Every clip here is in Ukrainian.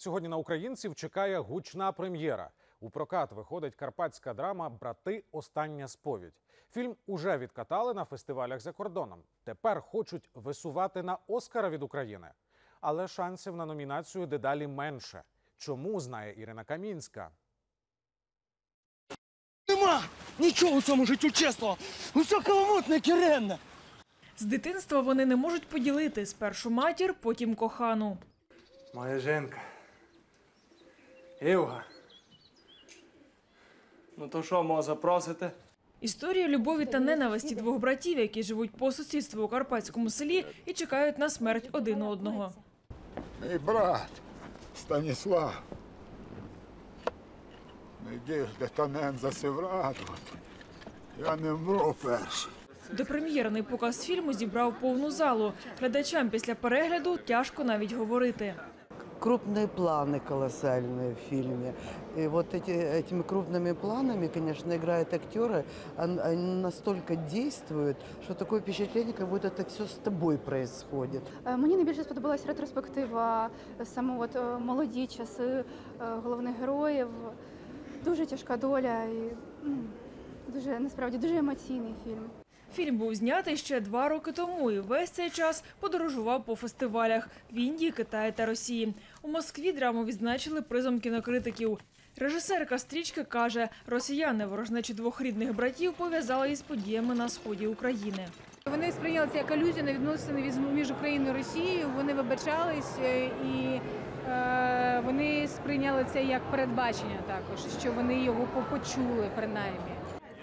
Сьогодні на українців чекає гучна прем'єра. У прокат виходить карпатська драма Брати. Остання сповідь. Фільм уже відкатали на фестивалях за кордоном. Тепер хочуть висувати на Оскара від України. Але шансів на номінацію дедалі менше. Чому знає Ірина Камінська? Нема нічого у цьому життю чесного. Усе каламутне кіренне. З дитинства вони не можуть поділити спершу матір, потім кохану. Моя жінка. Євга. Ну то що, мо, запросите? Історія любові та ненависті двох братів, які живуть по сусідству у карпатському селі і чекають на смерть один одного. Мій брат Станіслав. Де танен засіврадувати. Я не вмру перший. Допрем'єрний показ фільму зібрав повну залу. Глядачам після перегляду тяжко навіть говорити крупные планы колоссальные в фильме. И вот эти, этими крупными планами, конечно, играют актеры, он- они настолько действуют, что такое впечатление, как будто это все с тобой происходит. Е, Мені найбільше сподобалась ретроспектива, е, саме от е, молоді часи е, головних героїв. Дуже тяжка доля і м, дуже насправді дуже емоційний фільм. Фільм був знятий ще два роки тому і весь цей час подорожував по фестивалях в Індії, Китаї та Росії. У Москві драму відзначили призом кінокритиків. Режисерка стрічки каже, росіяни ворожнечі двох рідних братів пов'язали із подіями на сході України. Вони сприйняли це як алюзію на відносини між Україною і Росією. Вони вибачались е, і е, вони сприйняли це як передбачення також, що вони його по- почули принаймні.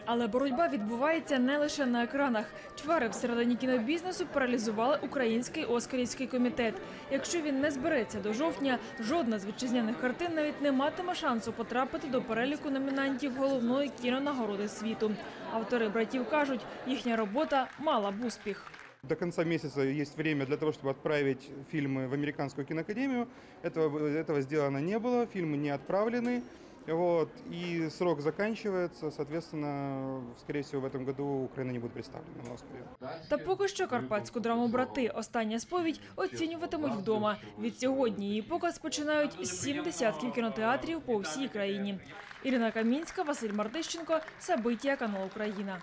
Але боротьба відбувається не лише на екранах. Чвари всередині кінобізнесу паралізували український оскарівський комітет. Якщо він не збереться до жовтня, жодна з вітчизняних картин навіть не матиме шансу потрапити до переліку номінантів головної кінонагороди світу. Автори братів кажуть, їхня робота мала б успіх. До конца месяца есть время для того, чтобы отправить фильмы в Американскую киноакадемию. Этого, этого сделано не было, фильмы не отправлены. Вот, и срок заканчивается, соответственно, скорее всего, в этом году Украина не будет представлена в Оскаре. Та поки що карпатську драму брати Остання сповідь оцінюватимуть вдома. Від сьогодні її показ починають сім десятків кінотеатрів по всій країні. Ірина Камінська, Василь Мартищенко, Сабиття, канал Україна.